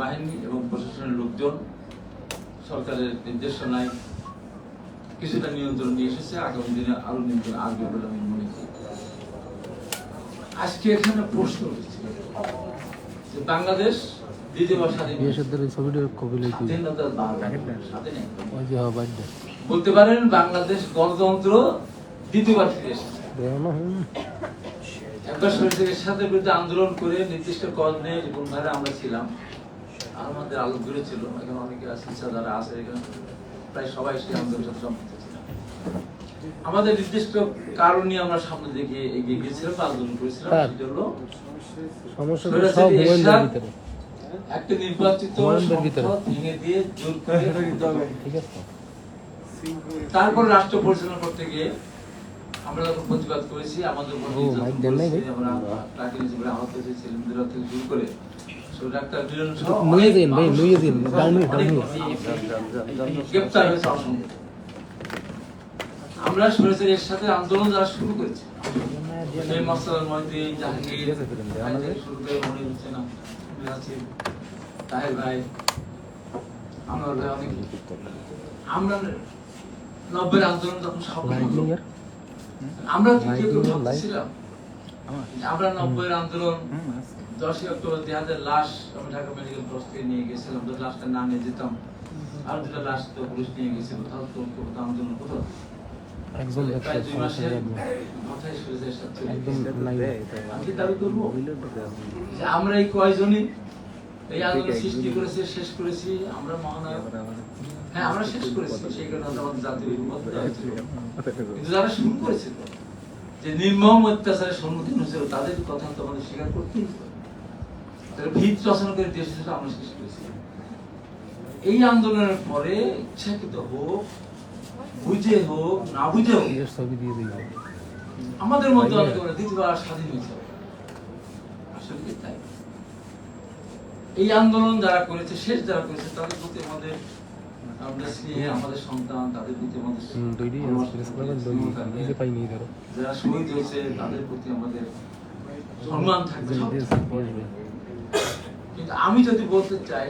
বাহিনী এবং প্রশাসনের লোকজন সরকারের নির্দেশনায় কিছুটা নিয়ন্ত্রণ নিয়ে এসেছে। আগামী দিনে আরও নিয়ন্ত্রণ আসবে বলে আমি মনে করি। আজকে এখানে প্রশ্ন উঠেছে যে বাংলাদেশ বলতে পারেন বাংলাদেশ গণতন্ত্র দ্বিতীয়বার ফিরে এসেছে। একবার সরকারের সাথে বিরুদ্ধে আন্দোলন করে নির্দিষ্ট নিয়ে জীবন আমরা ছিলাম আমাদের আলো ঘুরে ছিল। এখানে অনেকে ইচ্ছা যারা আছে এখানে। প্রায় সবাই সেই আন্দোলনের সাথে সম্পৃক্ত ছিলাম আমাদের নির্দিষ্ট কারণ নিয়ে আমরা সামনে দিকে এগিয়ে গিয়েছিলাম বা আন্দোলন করেছিলাম তার। সেটা হলো একটা নির্বাচিত ভেঙে দিয়ে জোর করে তারপর রাষ্ট্র পরিচালনা করতে গিয়ে আমরা যখন প্রতিবাদ করেছি আমাদের উপর? আমরা প্রাকৃতিক হিসেবে আহত হয়েছে ছেলেমেয়েরা থেকে শুরু করে নুয়ে দিন ভাই নুয়ে দিন ডাউন অনেক ডাউন গ্রেপ্তার হয়েছে অসংখ্য আমরা সরেসের সাথে আন্দোলন যারা শুরু করেছি সেই মসলার মধ্যে জাহাঙ্গীর ভাই থেকে মনে হচ্ছে না তাহের ভাই আমরা অনেক আমরা নব্বই আন্দোলন যখন সফল হলো, এর? আমরা আমরা নব্বই আন্দোলন দশই অক্টোবর দুই হাজার লাশ আমি ঢাকা মেডিকেল কলেজ থেকে নিয়ে গেছিলাম। তো লাশটা না নিয়ে যেতাম। আর দুটা লাশ তো পুলিশ নিয়ে গেছিল। তাহলে তো কোথাও আন্দোলন কোথাও একদম প্রায় দুই মাসের একদম মাথায় সুরেশের সাথে একদম নাই। আমি কি দাবি করব যে আমরা এই কয়জনই এই আন্দোলন সৃষ্টি করেছে শেষ করেছি। আমরা মহানায়ক হ্যাঁ আমরা শেষ করেছি। সেই কারণে আমাদের জাতির কিন্তু যারা শুরু করেছিল যে নির্মম অত্যাচারের সম্মুখীন হয়েছিল তাদের কথা তো আমাদের স্বীকার করতেই হবে। তারা ভিত রচনা করে দেশ আমরা শেষ করেছি। এই আন্দোলনের পরে ইচ্ছাকৃত হোক বুঝে হোক না বুঝে হোক আমাদের মধ্যে অনেকে দ্বিতীয়বার স্বাধীন হয়েছে। আসলে কি তাই। এই আন্দোলন যারা করেছে শেষ যারা করেছে তাদের প্রতি আমাদের আমাদের স্নেহে আমাদের সন্তান তাদের প্রতি আমাদের যারা শহীদ হয়েছে তাদের প্রতি আমাদের সম্মান থাকবে সব দিয়ে থাকবে। আসবে কিন্তু আমি যদি বলতে চাই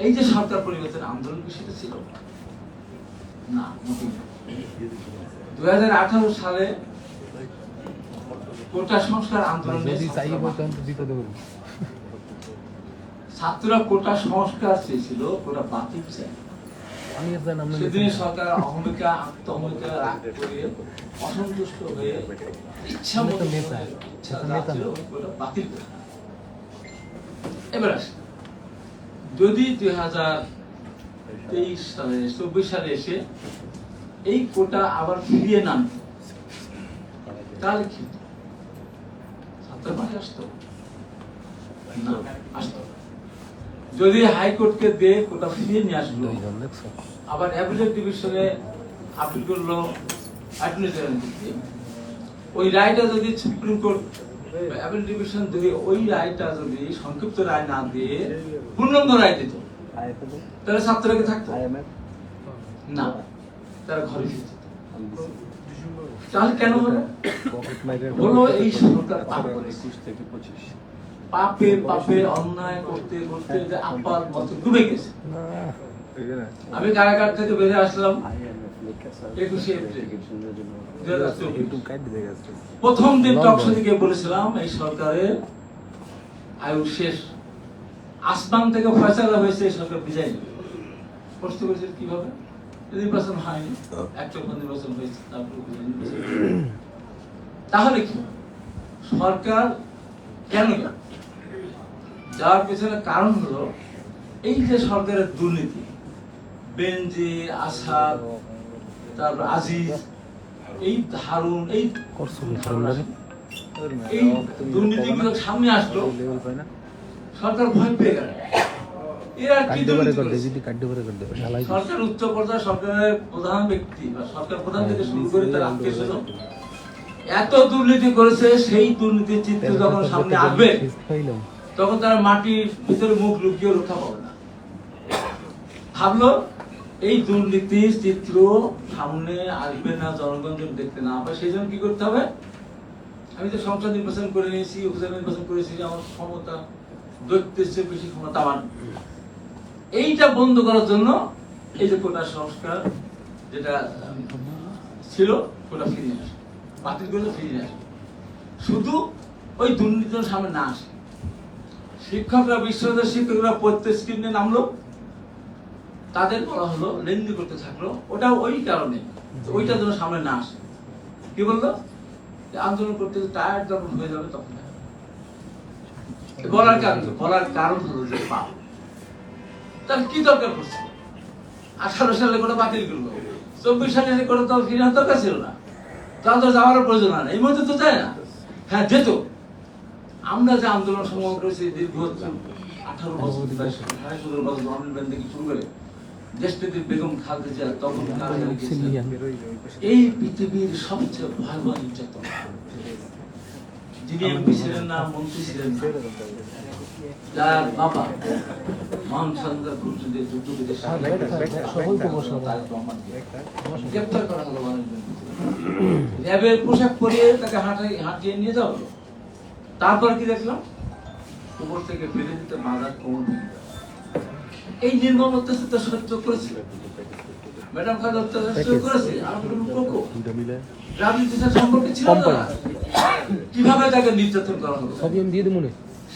এই যে সরকার পরিবর্তন আন্দোলন কি সেটা ছিল? না দুই হাজার আঠারো সালে কোটা সংস্কার আন্দোলনে ছাত্ররা কোটা সংস্কার চেয়েছিল কোটা বাতিল চাই সেদিন সরকার অহমিকা আত্মহমিকা রাগ করে অসন্তুষ্ট হয়ে ইচ্ছা মতো ইচ্ছা বাতিল করে। এবার আসি। যদি দুই হাজার তেইশ সালে, চব্বিশ সালে এসে এই কোটা আবার ফিরিয়ে নাম তাহলে কি? হতো? আসতো? যদি হাইকোর্টকে দিয়ে কোটা ফিরিয়ে নিয়ে আসলো, আবার ডিভিশনে আপিল করল, অ্যাটর্নি জেনারেল ওই রায়টা যদি সুপ্রিম কোর্ট সংক্ষিপ্ত রায় না দিয়ে পূর্ণাঙ্গ রায় দিত, তাহলে না, তারা ঘরে। তাহলে কেন হলো এই সরকার পাপ। পাপে পাপে অন্যায় করতে করতে যে আপাত মত ডুবে গেছে আমি কারাগার থেকে বেরিয়ে আসলাম প্রথম দিন থেকে বলেছিলাম, এই সরকারের আয়ু শেষ। আসমান থেকে ফয়সালা হয়েছে, এই সরকার নেবে। প্রশ্ন কীভাবে? নির্বাচন হয়নি। নির্বাচন হয়েছে। তাহলে কি? সরকার কেন যাওয়ার পেছনে কারণ হলো, এই যে সরকারের দুর্নীতি বেঞ্জি আসাদ তারপর আজিজ এই হারুন এই এই দুর্নীতিগুলো সামনে আসলো। সরকার ভয় পেয়ে গেল। এরা কি কাটতে পারে দুর্নীতি করতে করেছে? যদি কাটতে পারে করতে শালাই সরকার উচ্চ পর্যায়ে সরকারের প্রধান ব্যক্তি বা সরকার প্রধান থেকে শুরু করে তার আত্মীয় স্বজন। এত দুর্নীতি করেছে সেই দুর্নীতির চিত্র যখন সামনে আসবে তখন তারা মাটির ভিতরে মুখ লুকিয়ে রক্ষা পাবে না। ভাবলো এই দুর্নীতির চিত্র সামনে আসবে না, জনগণ যেন দেখতে না পায়, সেই জন্য কি করতে হবে? আমি তো সংসদ নির্বাচন করে নিয়েছি, উপজেলা নির্বাচন করেছি, আমার ক্ষমতা, দৈত্যের চেয়ে বেশি ক্ষমতাবান এইটা বন্ধ করার জন্য এই যে কোটা সংস্কার যেটা ছিল, কোটা ফিরিয়ে আসে বাতিল করে ফিরিয়ে আসে শুধু ওই দুর্নীতির সামনে না আসে। শিক্ষকরা, বিশ্ববিদ্যালয়ের শিক্ষকরা প্রত্যেক স্কিম নিয়ে নামলো। তাদের বলা হলো, লেনদেন করতে থাকল। ওটা ওই কারণে। ওইটা যেন সামনে না আসে। কি বলল? আন্দোলন করতে টায়ার্ড যখন হয়ে যাবে তখন বলার কারণ বলার কারণ হলো যে পাপ। তাহলে কি দরকার পড়ছে? আঠারো সালে করে বাতিল করল। চব্বিশ সালে করে তো ফিরে দরকার ছিল না। তাহলে তো যাওয়ার প্রয়োজন হয় না। এই মধ্যে তো যায় না। হ্যাঁ যেত। আমরা যে আন্দোলন সংগ্রাম করেছি দীর্ঘ আঠারো বছর সতেরো বছর গভর্নমেন্ট ব্যাংক থেকে শুরু করে দেশটিতে বেগম তখন এই পৃথিবীর সবচেয়ে ভয়াবহ নির্যাতন। যিনি এমপি ছিলেন না মন্ত্রী ছিলেন না যার বাবা যুদ্ধ বিদেশ গ্রেপ্তার করা হলো র্যাবের পোশাক পরিয়ে তাকে হাঁটাই হাঁটিয়ে নিয়ে যাওয়া হলো। তারপর কি দেখলাম? উপর থেকে ফেলে দিতে মাদার কোমর ভেঙে। এই নির্মম অত্যাচার সহ্য করেছিল ম্যাডাম খান অত্যাচার সহ্য করেছে রাজনীতির সাথে সম্পর্কে ছিল না। কীভাবে তাকে নির্যাতন করা হলো? দিয়ে মনে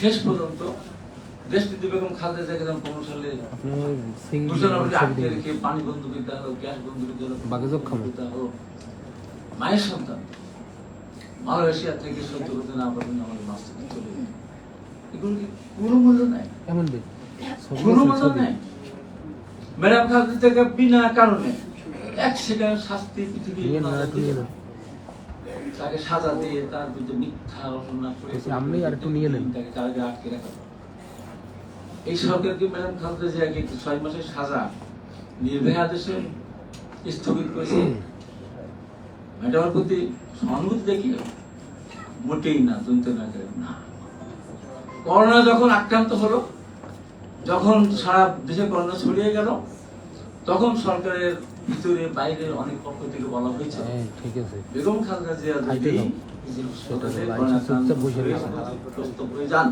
শেষ পর্যন্ত দেশটিতে বেগম খালেদা জিয়াকে যখন পনেরো সালে আপনি ওই সিং ঘোষণাবলী ছবি আটকে রেখে পানি বন্ধ বিদ্যা হলো গ্যাস বন্ধ বিদ্যা হলো বাগেজক খামো। বিদ্যা হলো। মায়ের সন্তান। মালয়েশিয়া থেকে সহ্য করতে না পারবেন আমাদের মাছ থেকে চলে গেল। এগুলো কি কোনো মূল্য নাই? এমন কোনো মূল্য ম্যাডাম থেকে বিনা কারণে এক সেকেন্ড শাস্তি পৃথিবী। তাকে সাজা দিয়ে তার বিরুদ্ধে মিথ্যা রচনা করে আপনি আর একটু নিয়ে নেন। তাকে আটকে রাখা। এই সরকারকে ম্যাডাম একটি ছয় মাসের সাজা নির্ভয় আদেশে স্থগিত করেছে ম্যাডামের প্রতি সহানুভূতি দেখি মোটেই না দন্ত না করে না করোনা যখন আক্রান্ত হলো যখন সারা দেশে করোনা ছড়িয়ে গেল তখন সরকারের ভিতরে বাইরে অনেক পক্ষ থেকে বলা হয়েছে হ্যাঁ বেগম খালেদা জিয়া যদি হয়ে যান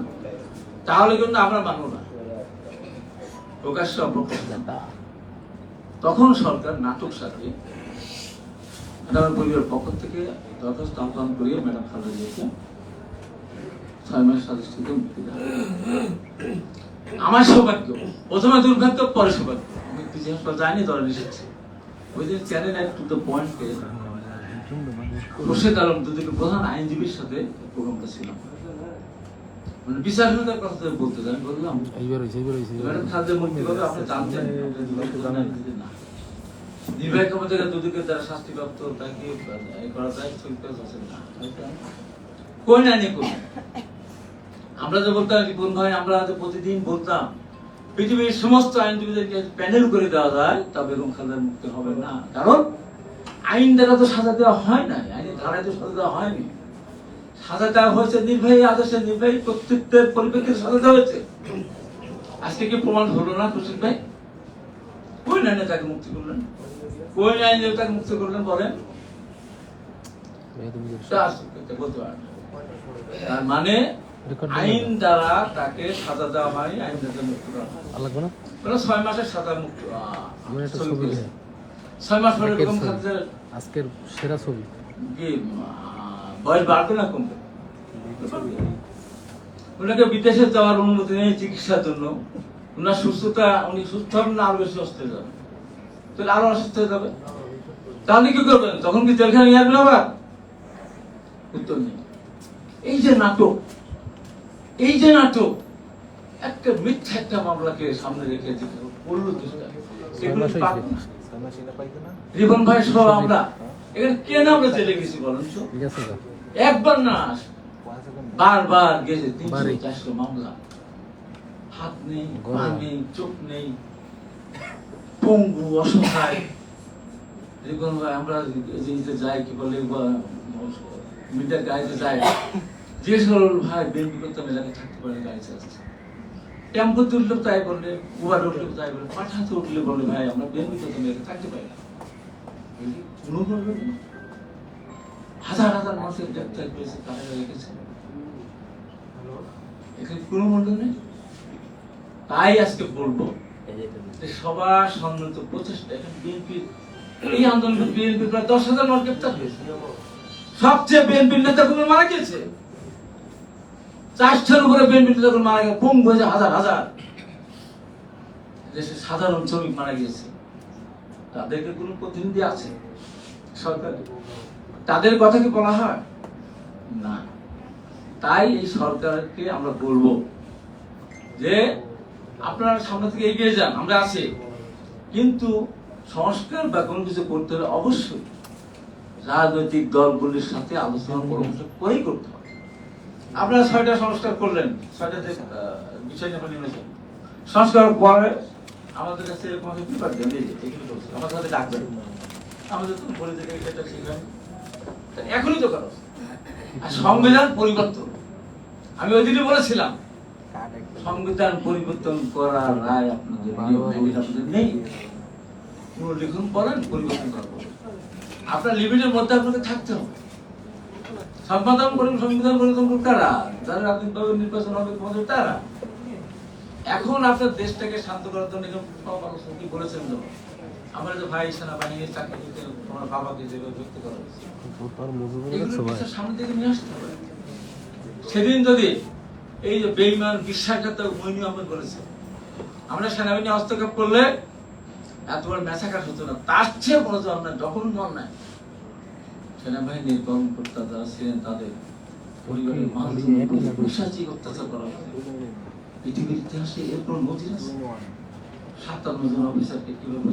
তাহলে কিন্তু আমরা মানব না। প্রকাশ্য তখন সরকার নাটক সাথে ম্যাডামের পরিবারের পক্ষ থেকে দরখাস্ত আহ্বান করিয়ে ম্যাডাম খালেদা জিয়াকে ছয় মাস থেকে মুক্তি দেওয়া। আমার সৌভাগ্য প্রথমে দুর্ভাগ্য পরে সৌভাগ্য। আমি যাইনি ধরে ওই দিন channel to the point Rashid Alam দুদিকে প্রধান আইনজীবীর সাথে প্রোগ্রামটা ছিল। মানে বিচারহীনতার কথা বলতে আমি বললাম এইবার হয়েছে এইবার হয়েছে ম্যাডাম খাদ্য মুক্তি পাবে আপনি জানতেন আপনি দুদিকে প্রধান আইনজীবী না। নির্বাহী ক্ষমতাকে দুদিকে যারা শাস্তিপ্রাপ্ত তাকে করা যায় স্থগিত করা না। কোন আইনে কোন আমরা যে বলতাম রিপন ভাই আমরা যে প্রতিদিন বলতাম পৃথিবীর সমস্ত আইনজীবীদেরকে প্যানেল করে দেওয়া যায় তা বেগম খালেদার মুক্তি হবে না। কারণ আইন দ্বারা তো সাজা দেওয়া হয় না আইনের ধারায় তো সাজা দেওয়া হয়নি। সাজা দেওয়া হয়েছে নির্বাহী আদেশে নির্বাহী কর্তৃত্বের পরিপ্রেক্ষিতে সাজা দেওয়া হয়েছে। আজকে কি প্রমাণ হলো না খুশিদ ভাই? কোন আইনে তাকে মুক্তি করলেন? কোন আইনে তাকে মুক্তি করলেন বলেন? তার মানে আইন দ্বারা তাকে সাজা দেওয়া হয় আইন দ্বারা মুক্তি করা লাগবে না মানে ছয় মাসের সাজা মুক্ত একটা ছবি ছয় মাস পরে। খালেদার আজকের সেরা ছবি। বয়স বাড়বে না কমবে? ওনাকে বিদেশে যাওয়ার অনুমতি নেই চিকিৎসার জন্য। ওনার সুস্থতা উনি সুস্থ হবেন না আরও বেশি অসুস্থ হয়ে যাবে। তাহলে আরও অসুস্থ হয়ে যাবে। তাহলে কি করবেন? তখন কি জেলখানে নিয়ে আসবেন আবার? উত্তর নেই। এই যে নাটক এই যে নাটক একটা মিথ্যা একটা মামলাকে সামনে রেখে করল হয়েছে। না। রিবন ভাই সহ আমরা এখানে কেন আমরা গেছি বলেন একবার না বারবার গেছে তিনশো চারশো মামলা। হাত নেই পা নেই চোখ নেই পঙ্গু অসহায়। রিবন ভাই আমরা জিনিসে যাই কি বলে মিটার গাড়িতে যাই ভাই করতে এলাকায় থাকতে পারে গাড়ি চালাচ্ছে টেম্পোতে উঠলে তাই বললে উবার উঠলে তাই বলে পাঠাতে উঠলে বলে ভাই আমরা করতে এলাকায় থাকতে পারি না। কোনো। হাজার হাজার মানুষের গ্রেপ্তার করেছে তারা রেখেছে এখানে কোনো মূল্য নেই? তাই আজকে বলব সবার সম্মিলিত প্রচেষ্টা। এখন বিএনপির এই আন্দোলনে বিএনপি প্রায় দশ হাজার মানুষ গ্রেপ্তার হয়েছে। সবচেয়ে বিএনপির নেতা কর্মী মারা গেছে চারটার উপরে নেতা কর্মী মারা গেছে পঙ্গু হয়েছে হাজার হাজার। দেশের সাধারণ শ্রমিক মারা গিয়েছে। তাদেরকে কোনো প্রতিনিধি আছে? সরকার? তাদের কথা কি বলা হয়? না। তাই এই সরকারকে আমরা বলব যে, আপনারা সামনে থেকে এগিয়ে যান, আমরা আছি। কিন্তু সংস্কার বা কোনো কিছু করতে হলে অবশ্যই রাজনৈতিক দলগুলির সাথে আলোচনা, পরামর্শ করেই করতে হবে। আপনারা ছয়টা সংস্কার করলেন। বিষয় নিয়েছেন। সংস্কার পরে আমাদের কাছে এরকম সাথে ডাকবেন। আমাদের তো বলে থেকে এটা এখনই তো করো। আর সংবিধান পরিবর্তন। আমি ওই দিনই বলেছিলাম, সংবিধান পরিবর্তন করার রায় আপনাদের আপনাদের নেই। পুরো লিখুন বলেন পরিবর্তন করব আপনার লিমিটের মধ্যে আপনাকে থাকতে হবে। সংবিধান পরি সংবিধান পরিবর্তন কারা? যারা রাজনৈতিকভাবে নির্বাচন হবে তোমাদের তারা। এখন আপনার দেশটাকে শান্ত করার জন্য কি বলেছেন তো? আমার যে ভাই সেনাবাহিনীর চাকরি দিতে তোমার বাবাকে যেভাবে যুক্তি করা। হয়েছে তোর সামনে থেকে নিয়ে আসতে হবে। সেদিন যদি এই যে বেইমান বিশ্বাসঘাতক মইনু আহমেদ বলেছে আমরা সেনাবাহিনী হস্তক্ষেপ করলে এত বড় ম্যাসাকার হতো না। তার চেয়ে বড় তো আপনার যখন মন নাই সেনাবাহিনীর কর্মকর্তা যারা ছিলেন তাদের পরিবারের পিশাচিক অত্যাচার করা হয়েছে পৃথিবীর ইতিহাসে এরপর নজির আছে? সাতান্ন জন অফিসারকে কীভাবে।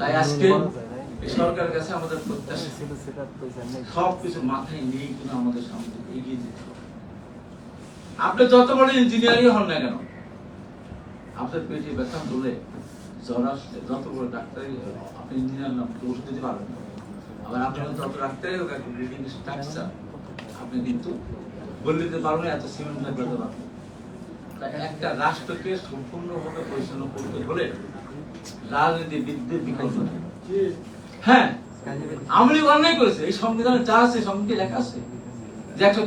তাই আজকে সরকারের কাছে আমাদের প্রত্যাশা। সব কিছু মাথায় নিয়ে কিন্তু আমাদের সামনে এগিয়ে যেতে হবে। আপনি যত বড় ইঞ্জিনিয়ারই হন না কেন আপনার পেটে ব্যথা হলে জ্বর যত বড় ডাক্তারই আপনি ইঞ্জিনিয়ার নাম দিতে আবার যত ডাক্তারই হোক, একটা ব্রিডিং স্ট্রাকচার আপনি কিন্তু বলে দিতে পারবেন, এত সিমেন্ট পারবেন একটা রাষ্ট্রকে সম্পূর্ণভাবে পরিচালনা করতে হলে বিকল্প হ্যাঁ আমলি অন্যায় করেছে, এই সংবিধানে যা আছে সংবিধানে লেখা আছে। যে একশো